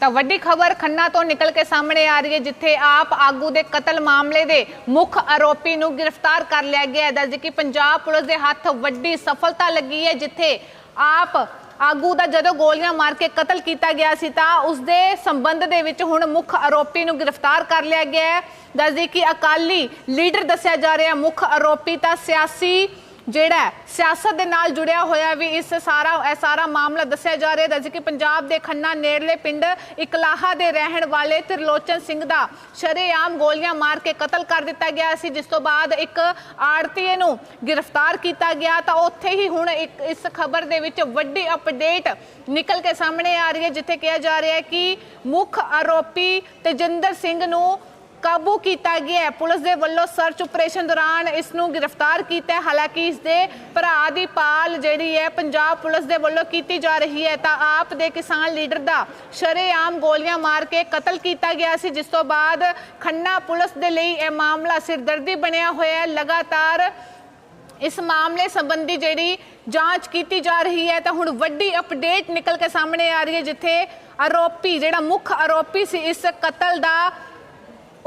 ਤਾਂ ਵੱਡੀ ਖਬਰ ਖੰਨਾ ਤੋਂ ਨਿਕਲ ਕੇ ਸਾਹਮਣੇ ਆ ਰਹੀ ਹੈ, ਜਿੱਥੇ ਆਪ ਆਗੂ ਦੇ ਕਤਲ ਮਾਮਲੇ ਦੇ ਮੁੱਖ ਆਰੋਪੀ ਨੂੰ ਗ੍ਰਿਫਤਾਰ ਕਰ ਲਿਆ ਗਿਆ ਹੈ। ਦੱਸਦੇ ਕਿ ਪੰਜਾਬ ਪੁਲਿਸ ਦੇ ਹੱਥ ਵੱਡੀ ਸਫਲਤਾ ਲੱਗੀ ਹੈ, ਜਿੱਥੇ ਆਪ ਆਗੂ ਦਾ ਜਦੋਂ ਗੋਲੀਆਂ ਮਾਰ ਕੇ ਕਤਲ ਕੀਤਾ ਗਿਆ ਸੀ, ਤਾਂ ਉਸ ਦੇ ਸੰਬੰਧ ਦੇ ਵਿੱਚ ਹੁਣ ਮੁੱਖ ਆਰੋਪੀ ਨੂੰ ਗ੍ਰਿਫਤਾਰ ਕਰ ਲਿਆ ਗਿਆ ਹੈ। ਦੱਸਦੇ ਕਿ ਅਕਾਲੀ ਲੀਡਰ ਦੱਸਿਆ ਜਾ ਰਿਹਾ, ਮੁੱਖ ਆਰੋਪੀ ਤਾਂ ਸਿਆਸੀ ਜਿਹੜਾ ਸਿਆਸਤ ਦੇ ਨਾਲ ਜੁੜਿਆ ਹੋਇਆ ਵੀ ਇਸ ਸਾਰਾ, ਇਹ ਸਾਰਾ ਮਾਮਲਾ ਦੱਸਿਆ ਜਾ ਰਿਹਾ ਹੈ। ਦੱਸ ਕਿ ਪੰਜਾਬ ਦੇ ਖੰਨਾ ਨੇੜਲੇ ਪਿੰਡ ਇਕਲਾਹਾ ਦੇ ਰਹਿਣ ਵਾਲੇ ਤ੍ਰਿਲੋਚਨ ਸਿੰਘ ਦਾ ਸ਼ਰੇਆਮ ਗੋਲੀਆਂ ਮਾਰ ਕੇ ਕਤਲ ਕਰ ਦਿੱਤਾ ਗਿਆ ਸੀ, ਜਿਸ ਤੋਂ ਬਾਅਦ ਇੱਕ ਆੜਤੀਏ ਨੂੰ ਗ੍ਰਿਫਤਾਰ ਕੀਤਾ ਗਿਆ। ਤਾਂ ਉੱਥੇ ਹੀ ਹੁਣ ਇੱਕ, ਇਸ ਖਬਰ ਦੇ ਵਿੱਚ ਵੱਡੀ ਅਪਡੇਟ ਨਿਕਲ ਕੇ ਸਾਹਮਣੇ ਆ ਰਹੀ ਹੈ, ਜਿੱਥੇ ਕਿਹਾ ਜਾ ਰਿਹਾ ਹੈ ਕਿ ਮੁੱਖ ਆਰੋਪੀ ਤੇਜਿੰਦਰ ਸਿੰਘ ਨੂੰ ਕਾਬੂ ਕੀਤਾ ਗਿਆ ਹੈ। ਪੁਲਿਸ ਦੇ ਵੱਲੋਂ ਸਰਚ ਆਪਰੇਸ਼ਨ ਦੌਰਾਨ ਇਸ ਨੂੰ ਗ੍ਰਿਫਤਾਰ ਕੀਤਾ ਹੈ। ਹਾਲਾਂਕਿ ਇਸ ਦੇ ਭਰਾ ਦੀ ਪਾਲ ਜਿਹੜੀ ਹੈ ਪੰਜਾਬ ਪੁਲਿਸ ਦੇ ਵੱਲੋਂ ਕੀਤੀ ਜਾ ਰਹੀ ਹੈ। ਤਾਂ ਆਪ ਦੇ ਕਿਸਾਨ ਲੀਡਰ ਦਾ ਸ਼ਰੇਆਮ ਗੋਲੀਆਂ ਮਾਰ ਕੇ ਕਤਲ ਕੀਤਾ ਗਿਆ ਸੀ, ਜਿਸ ਤੋਂ ਬਾਅਦ ਖੰਨਾ ਪੁਲਿਸ ਦੇ ਲਈ ਇਹ ਮਾਮਲਾ ਸਿਰਦਰਦੀ ਬਣਿਆ ਹੋਇਆ ਹੈ। ਲਗਾਤਾਰ ਇਸ ਮਾਮਲੇ ਸੰਬੰਧੀ ਜਿਹੜੀ ਜਾਂਚ ਕੀਤੀ ਜਾ ਰਹੀ ਹੈ, ਤਾਂ ਹੁਣ ਵੱਡੀ ਅਪਡੇਟ ਨਿਕਲ ਕੇ ਸਾਹਮਣੇ ਆ ਰਹੀ ਹੈ, ਜਿੱਥੇ ਆਰੋਪੀ, ਜਿਹੜਾ ਮੁੱਖ ਆਰੋਪੀ ਸੀ, ਇਸ ਕਤਲ ਦਾ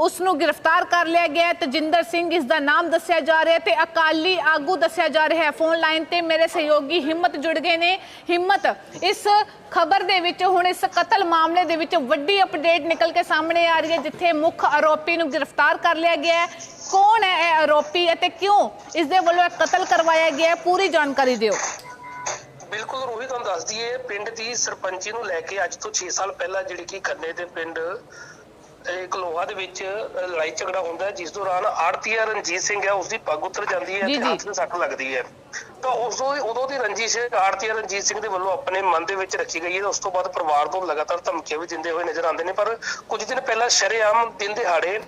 ਉਸ ਨੂੰ ਗ੍ਰਿਫਤਾਰ ਕਰ ਲਿਆ ਗਿਆ ਹੈ ਤਜਿੰਦਰ ਸਿੰਘ ਇਸ ਦਾ ਨਾਮ ਦੱਸਿਆ ਜਾ ਰਿਹਾ ਤੇ ਅਕਾਲੀ ਆਗੂ ਦੱਸਿਆ ਜਾ ਰਿਹਾ ਹੈ। ਫੋਨ ਲਾਈਨ ਤੇ ਮੇਰੇ ਸਹਿਯੋਗੀ ਹਿੰਮਤ ਜੁੜ ਗਏ ਨੇ। ਹਿੰਮਤ, ਇਸ ਖਬਰ ਦੇ ਵਿੱਚ ਹੁਣ ਇਸ ਕਤਲ ਮਾਮਲੇ ਦੇ ਵਿੱਚ ਵੱਡੀ ਅਪਡੇਟ ਨਿਕਲ ਕੇ ਸਾਹਮਣੇ ਆ ਰਹੀ ਹੈ, ਜਿੱਥੇ ਮੁੱਖ ਆਰੋਪੀ ਨੂੰ ਗ੍ਰਿਫਤਾਰ ਕਰ ਲਿਆ ਗਿਆ ਹੈ। ਕੌਣ ਹੈ ਇਹ ਆਰੋਪੀ ਅਤੇ ਕਿਉਂ ਇਸ ਦੇ ਵੱਲੋਂ ਇਹ ਕਤਲ ਕਰਵਾਇਆ ਗਿਆ ਹੈ? ਪੂਰੀ ਜਾਣਕਾਰੀ ਦਿਓ। ਬਿਲਕੁਲ, ਰੋਹਿਤ, ਤੁਹਾਨੂੰ ਦੱਸ ਦਈਏ, ਪਿੰਡ ਦੀ ਸਰਪੰਚੀ ਨੂੰ ਲੈ ਕੇ ਅੱਜ ਤੋਂ 6 ਸਾਲ ਪਹਿਲਾਂ ਜਿਹੜੀ ਕਿ ਖੰਨੇ ਦੇ ਪਿੰਡ ਇਹ ਕਲੋਹਾ ਦੇ ਵਿੱਚ ਲੜਾਈ ਝਗੜਾ ਹੁੰਦਾ ਜਿਸ ਦੌਰਾਨ ਆੜਤੀਆ ਰਣਜੀਤ ਸਿੰਘ ਹੈ ਉਸ ਦੀ ਪੱਗ ਉਤਰ ਜਾਂਦੀ ਹੈ ਤੇ। ਹੱਥ 'ਤੇ ਸੱਟ ਲੱਗਦੀ ਹੈ। ਤਾਂ ਉਸ ਉਦੋਂ ਦੀ ਰੰਜਿਸ਼ ਆੜਤੀਆ ਰਣਜੀਤ ਸਿੰਘ ਦੇ ਵੱਲੋਂ ਆਪਣੇ ਮਨ ਦੇ ਵਿੱਚ ਰੱਖੀ ਗਈ ਹੈ। ਉਸ ਤੋਂ ਬਾਅਦ ਪਰਿਵਾਰ ਤੋਂ ਲਗਾਤਾਰ ਧਮਕੀਆਂ ਵੀ ਦਿੰਦੇ ਹੋਏ ਨਜ਼ਰ ਆਉਂਦੇ ਨੇ। ਪਰ ਕੁਝ ਦਿਨ ਪਹਿਲਾਂ ਸ਼ਰੇਆਮ ਦਿਨ ਦਿਹਾੜੇ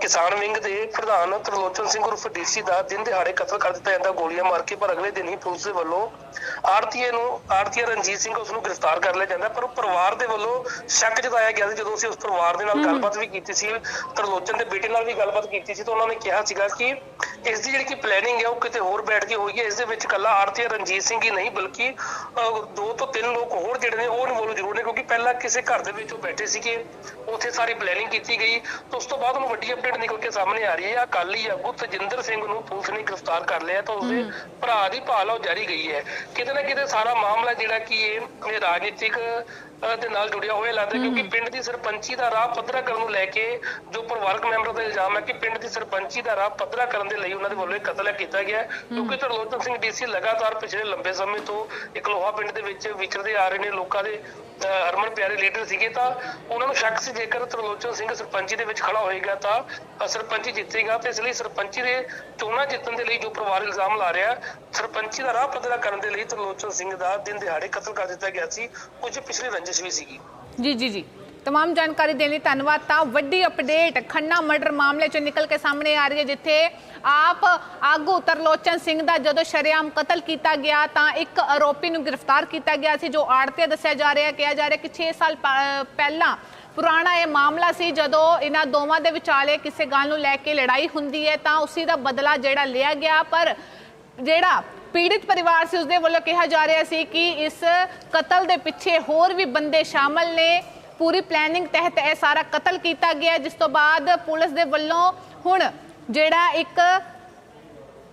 ਕਿਸਾਨ ਵਿੰਗ ਦੇ ਪ੍ਰਧਾਨ ਤਰਲੋਚਨ ਸਿੰਘ ਉਰਫ ਡੀਸੀ ਦਾ ਦਿਨ ਦਿਹਾੜੇ ਕਤਲ ਕਰ ਦਿੱਤਾ ਜਾਂਦਾ ਗੋਲੀਆਂ ਮਾਰ ਕੇ ਪਰ ਅਗਲੇ ਦਿਨ ਹੀ ਪੁਲਿਸ ਦੇ ਵੱਲੋਂ ਆਰਤੀਏ ਨੂੰ ਆਰਤੀਆ ਰਣਜੀਤ ਸਿੰਘ ਉਸ ਨੂੰ ਗ੍ਰਿਫਤਾਰ ਕਰ ਲਿਆ ਜਾਂਦਾ ਪਰ ਉਹ ਪਰਿਵਾਰ ਦੇ ਵੱਲੋਂ ਸ਼ੱਕ ਜਤਾਇਆ ਗਿਆ ਸੀ ਜਦੋਂ ਅਸੀਂ ਉਸ ਪਰਿਵਾਰ ਦੇ ਨਾਲ ਗੱਲਬਾਤ ਵੀ ਕੀਤੀ ਸੀ ਤਰਲੋਚਨ ਦੇ ਬੇਟੇ ਨਾਲ ਵੀ ਗੱਲਬਾਤ ਕੀਤੀ ਸੀ ਤਾਂ ਉਹਨਾਂ ਨੇ ਕਿਹਾ ਸੀਗਾ ਕਿ ਇਸ ਦੀ ਜਿਹੜੀ ਕਿ ਪਲੈਨਿੰਗ ਹੈ ਉਹ ਕਿਤੇ ਹੋਰ ਬੈਠ ਕੇ ਹੋਈ ਹੈ ਇਸ ਦੇ ਵਿੱਚ ਕੱਲਾ ਆਰਤੀਆ ਰਣਜੀਤ ਸਿੰਘ ਹੀ ਨਹੀਂ ਬਲਕਿ ਅਹ, ਦੋ ਤੋਂ ਤਿੰਨ ਲੋਕ ਹੋਰ ਜਿਹੜੇ ਨੇ ਉਹ ਇਨਵੋਲਵ ਜ਼ਰੂਰ ਨੇ ਕਿਉਂਕਿ ਪਹਿਲਾਂ ਕਿਸੇ ਘਰ ਦੇ ਵਿੱਚ ਉਹ ਬੈਠੇ ਸੀਗੇ ਉੱਥੇ ਸਾਰੀ ਪਲੈਨਿੰਗ ਕੀਤੀ ਗਈ ਤਾਂ ਉਸ ਤੋਂ ਬਾਅਦ ਵੱਡੀ ਅਪਡੇਟ ਨਿਕਲ ਕੇ ਸਾਹਮਣੇ ਆ ਰਹੀ ਹੈ। ਅਕਾਲੀ ਆਗੂ ਤਜਿੰਦਰ ਸਿੰਘ ਨੂੰ ਪੁਲਿਸ ਨੇ ਗ੍ਰਿਫਤਾਰ ਕਰ ਲਿਆ ਤਾਂ ਉਸਦੇ ਭਰਾ ਦੀ ਭਾਲ ਉਹ ਜਾਰੀ ਗਈ ਹੈ। ਕਿਤੇ ਨਾ ਕਿਤੇ ਸਾਰਾ ਮਾਮਲਾ ਜਿਹੜਾ ਕਿ ਇਹ ਰਾਜਨੀਤਿਕ ਦੇ ਨਾਲ ਜੁੜਿਆ ਹੋਇਆ ਲੱਗਦਾ ਕਿਉਂਕਿ ਪਿੰਡ ਦੀ ਸਰਪੰਚੀ ਦਾ ਰਾਹ ਪੱਧਰਾ ਕਰਨ ਨੂੰ ਲੈ ਕੇ ਜੋ ਪਰਿਵਾਰਕ ਮੈਂਬਰਾਂ ਦਾ ਇਲਜ਼ਾਮ ਹੈ ਕਿ ਪਿੰਡ ਦੀ ਸਰਪੰਚੀ ਦਾ ਰਾਹ ਪੱਧਰਾ ਕਰਨ ਦੇ ਲਈ ਉਹਨਾਂ ਦੇ ਵੱਲੋਂ ਇਹ ਕਤਲ ਕੀਤਾ ਗਿਆ। ਕਿਉਂਕਿ ਤਰਲੋਚਨ ਸਿੰਘ ਡੀਸੀ ਲਗਾਤਾਰ ਪਿਛਲੇ ਲੰਬੇ ਸਮੇਂ ਤੋਂ ਇਕਲੋਹਾ ਪਿੰਡ ਦੇ ਵਿੱਚ ਵਿਚਰਦੇ ਆ ਰਹੇ ਨੇ ਲੋਕਾਂ ਦੇ ਹਰਮਨ ਪਿਆਰੇ ਲੀਡਰ ਸੀਗੇ ਤਾਂ ਉਹਨਾਂ ਨੂੰ ਸ਼ੱਕ ਸੀ ਜੇਕਰ ਤਰਲੋਚਨ ਸਿੰਘ ਸਰਪੰਚੀ ਦੇ ਵਿੱਚ ਖੜਾ ਹੋਏਗਾ ਤਾਂ ਅਹ, ਸਰਪੰਚੀ ਜਿੱਤੇਗਾ ਤੇ ਇਸ ਲਈ ਸਰਪੰਚੀ ਦੇ ਚੋਣਾਂ ਜਿੱਤਣ ਦੇ ਲਈ ਜੋ ਪਰਿਵਾਰ ਇਲਜ਼ਾਮ ਲਾ ਰਿਹਾ ਸਰਪੰਚੀ ਦਾ ਰਾਹ ਪੱਧਰਾ ਕਰਨ ਦੇ ਲਈ ਤਰਲੋਚਨ ਸਿੰਘ ਦਾ ਦਿਨ ਦਿਹਾੜੇ ਕਤਲ ਕਰ ਦਿੱਤਾ ਗਿਆ ਸੀ ਕੁਝ ਪਿਛਲੀ ਰੰਜਿਸ਼ ਵੀ ਸੀਗੀ ਜੀ ਜੀ ਜੀ तमाम ਜਾਣਕਾਰੀ ਦੇਣ ਲਈ ਧੰਨਵਾਦ ਤਾਂ ਵੱਡੀ ਅਪਡੇਟ ਖੰਨਾ ਮਰਡਰ ਮਾਮਲੇ ਚੋਂ ਨਿਕਲ ਕੇ ਸਾਹਮਣੇ ਆ ਰਹੀ ਹੈ ਜਿੱਥੇ ਆਪ ਆਗੂ ਤਰਲੋਚਨ ਸਿੰਘ ਦਾ ਜਦੋਂ ਸ਼ਰੇਆਮ ਕਤਲ ਕੀਤਾ ਗਿਆ ਤਾਂ ਇੱਕ ਆਰੋਪੀ ਨੂੰ ਗ੍ਰਿਫਤਾਰ ਕੀਤਾ ਗਿਆ ਸੀ ਜੋ ਆੜਤੇ ਦੱਸਿਆ ਜਾ ਰਿਹਾ ਕਿਹਾ ਜਾ ਰਿਹਾ ਕਿ 6 ਸਾਲ ਪ- ਪਹਿਲਾਂ ਪੁਰਾਣਾ ਇਹ ਮਾਮਲਾ ਸੀ, ਜਦੋਂ ਇਹਨਾਂ ਦੋਵਾਂ ਦੇ ਵਿਚਾਲੇ ਕਿਸੇ ਗੱਲ ਨੂੰ ਲੈ ਕੇ ਲੜਾਈ ਹੁੰਦੀ ਹੈ, ਤਾਂ ਉਸੇ ਦਾ ਬਦਲਾ ਜਿਹੜਾ ਲਿਆ ਗਿਆ, ਪਰ ਜਿਹੜਾ ਪੀੜਿਤ ਪਰਿਵਾਰ ਸੀ, ਉਸਦੇ ਵੱਲੋਂ ਕਿਹਾ ਜਾ ਰਿਹਾ ਸੀ ਕਿ ਇਸ ਕਤਲ ਦੇ ਪਿੱਛੇ ਹੋਰ ਵੀ ਬੰਦੇ ਸ਼ਾਮਲ ਨੇ। ਪੂਰੀ ਪਲੈਨਿੰਗ ਤਹਿਤ ਇਹ ਸਾਰਾ ਕਤਲ ਕੀਤਾ ਗਿਆ, ਜਿਸ ਤੋਂ ਬਾਅਦ ਪੁਲਿਸ ਦੇ ਵੱਲੋਂ ਹੁਣ ਜਿਹੜਾ ਇੱਕ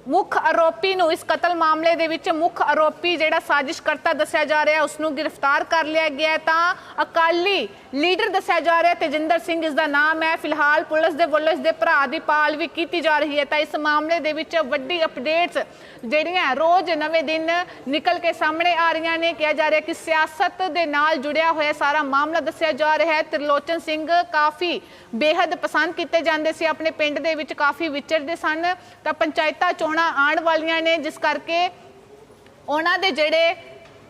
ਮੁੱਖ ਆਰੋਪੀ ਨੂੰ ਇਸ ਕਤਲ ਮਾਮਲੇ ਦੇ ਵਿੱਚ ਮੁੱਖ ਆਰੋਪੀ ਜਿਹੜਾ ਸਾਜ਼ਿਸ਼ਕਰਤਾ ਦੱਸਿਆ ਜਾ ਰਿਹਾ, ਉਸ ਨੂੰ ਗ੍ਰਿਫਤਾਰ ਕਰ ਲਿਆ ਗਿਆ ਤਾਂ ਅਕਾਲੀ ਲੀਡਰ ਦੱਸਿਆ ਜਾ ਰਿਹਾ, ਤੇਜਿੰਦਰ ਸਿੰਘ ਇਸ ਦਾ ਨਾਮ ਹੈ। ਫਿਲਹਾਲ ਪੁਲਿਸ ਦੇ ਵੱਲੋਂ ਇਸ ਦੇ ਭਰਾ ਦੀ ਪਾਲ ਵੀ ਕੀਤੀ ਜਾ ਰਹੀ ਹੈ। ਤਾਂ ਇਸ ਮਾਮਲੇ ਦੇ ਵਿੱਚ ਵੱਡੀ ਅਪਡੇਟਸ ਜਿਹੜੀਆਂ ਰੋਜ਼ ਨਵੇਂ ਦਿਨ ਨਿਕਲ ਕੇ ਸਾਹਮਣੇ ਆ ਰਹੀਆਂ ਨੇ। ਕਿਹਾ ਜਾ ਰਿਹਾ ਕਿ ਸਿਆਸਤ ਦੇ ਨਾਲ ਜੁੜਿਆ ਹੋਇਆ ਸਾਰਾ ਮਾਮਲਾ ਦੱਸਿਆ ਜਾ ਰਿਹਾ ਹੈ। ਤ੍ਰਿਲੋਚਨ ਸਿੰਘ ਕਾਫੀ ਬੇਹੱਦ ਪਸੰਦ ਕੀਤੇ ਜਾਂਦੇ ਸੀ। ਆਪਣੇ ਪਿੰਡ ਦੇ ਵਿੱਚ ਕਾਫੀ ਵਿਚਰਦੇ ਸਨ। ਤਾਂ ਪੰਚਾਇਤਾਂ, ਚੋਣ ਆਉਣ ਵਾਲੀਆਂ ਨੇ ਜਿਸ ਕਰਕੇ ਉਹਨਾਂ ਦੇ ਜਿਹੜੇ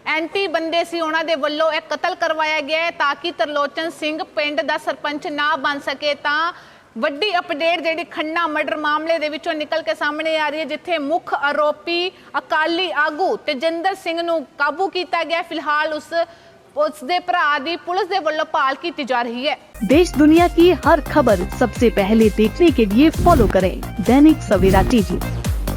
ਐਂਟੀ ਬੰਦੇ ਸੀ ਉਹਨਾਂ ਦੇ ਵੱਲੋਂ ਇਹ ਕਤਲ ਕਰਵਾਇਆ ਗਿਆ ਹੈ ਤਾਂ ਕਿ ਤਰਲੋਚਨ ਸਿੰਘ ਪਿੰਡ ਦਾ ਸਰਪੰਚ ਨਾ ਬਣ ਸਕੇ ਤਾਂ ਵੱਡੀ ਅਪਡੇਟ ਜਿਹੜੀ ਖੰਨਾ ਮਰਡਰ ਮਾਮਲੇ ਦੇ ਵਿੱਚੋਂ ਨਿਕਲ ਕੇ ਸਾਹਮਣੇ ਆ ਰਹੀ ਹੈ ਜਿੱਥੇ ਮੁੱਖ ਆਰੋਪੀ ਅਕਾਲੀ ਆਗੂ ਤੇਜਿੰਦਰ ਸਿੰਘ ਨੂੰ ਕਾਬੂ ਕੀਤਾ ਗਿਆ ਫਿਲਹਾਲ ਉਸ ਉਸ ਦੇ ਭਰਾ ਦੀ ਪੁਲਿਸ ਦੇ ਵੱਲੋਂ ਭਾਲ ਕੀਤੀ ਜਾ ਰਹੀ ਹੈ देश दुनिया की हर खबर सबसे पहले देखने के लिए फॉलो करें दैनिक सवेरा टीवी